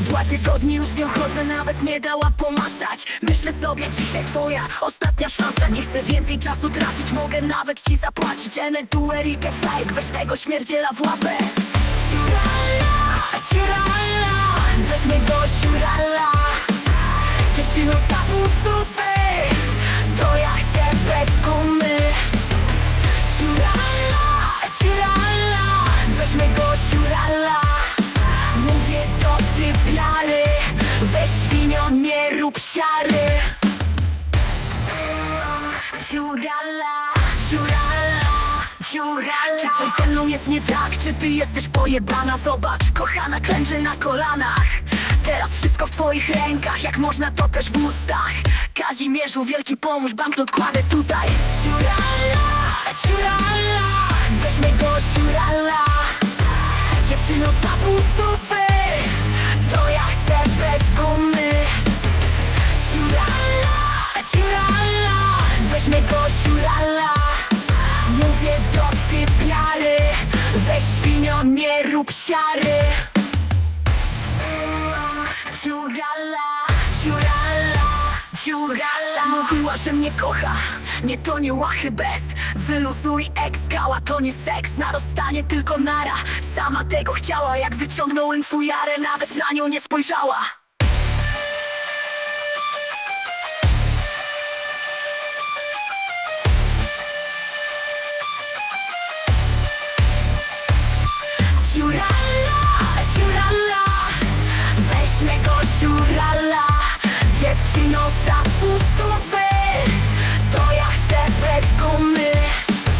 Dwa tygodnie już z nią chodzę, nawet nie dała pomacać. Myślę sobie, dzisiaj twoja ostatnia szansa. Nie chcę więcej czasu tracić, mogę nawet ci zapłacić. Enek, duerike, fake, weź tego śmierdziela w łapę. Ciurala, ciurala, weźmy go ciurala. Dziewczyno za Czy coś ze mną jest nie tak? Czy ty jesteś pojebana? Zobacz, kochana klęczy na kolanach. Teraz wszystko w twoich rękach Jak można to też w ustach. Kazimierzu, wielki pomóż, banknot kładę tutaj. Ciurala, ciurala Weźmy go ciurala. Dziewczyno za ciurala Weźmy go ciurala Mówię do ty piary Weź świnio, nie rób siary. Ciurala, ciurala, ciurala. Mówiła, że mnie kocha. Nie to nie łachy bez. Wyluzuj ex, skała to nie seks. Na rozstanie tylko nara. Sama tego chciała Jak wyciągnąłem fujarę Nawet na nią nie spojrzała Ciurala, ciurala. Weźmy go ciurala. Dziewczyno za pustówy To ja chcę bez gumy.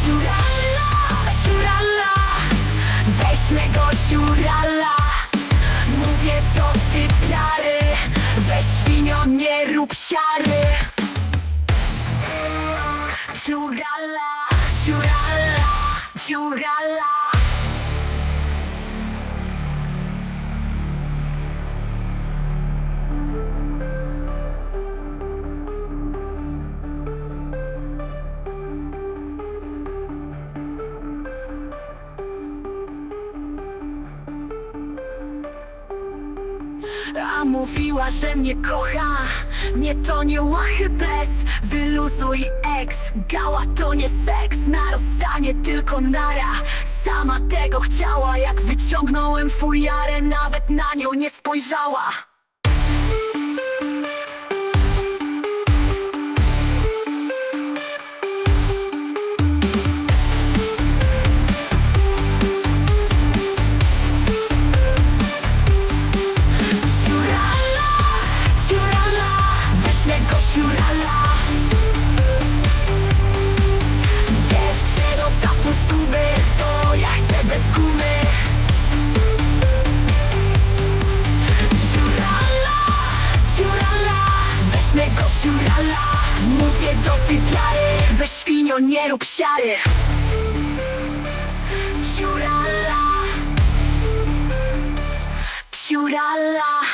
Ciurala, ciurala. Weźmy go ciurala. Mówię do ty plary Weź świnio, nie rób siary. Ciurala, ciurala, ciurala. A mówiła, że mnie kocha. Nie to nie łachy bez. Wyluzuj ex Gała to nie seks. Na rozstanie tylko nara. Sama tego chciała. Jak wyciągnąłem fujarę Nawet na nią nie spojrzała ciurala Mówię do tej Weź świnio, nie rób siary. Ciurala. Ciurala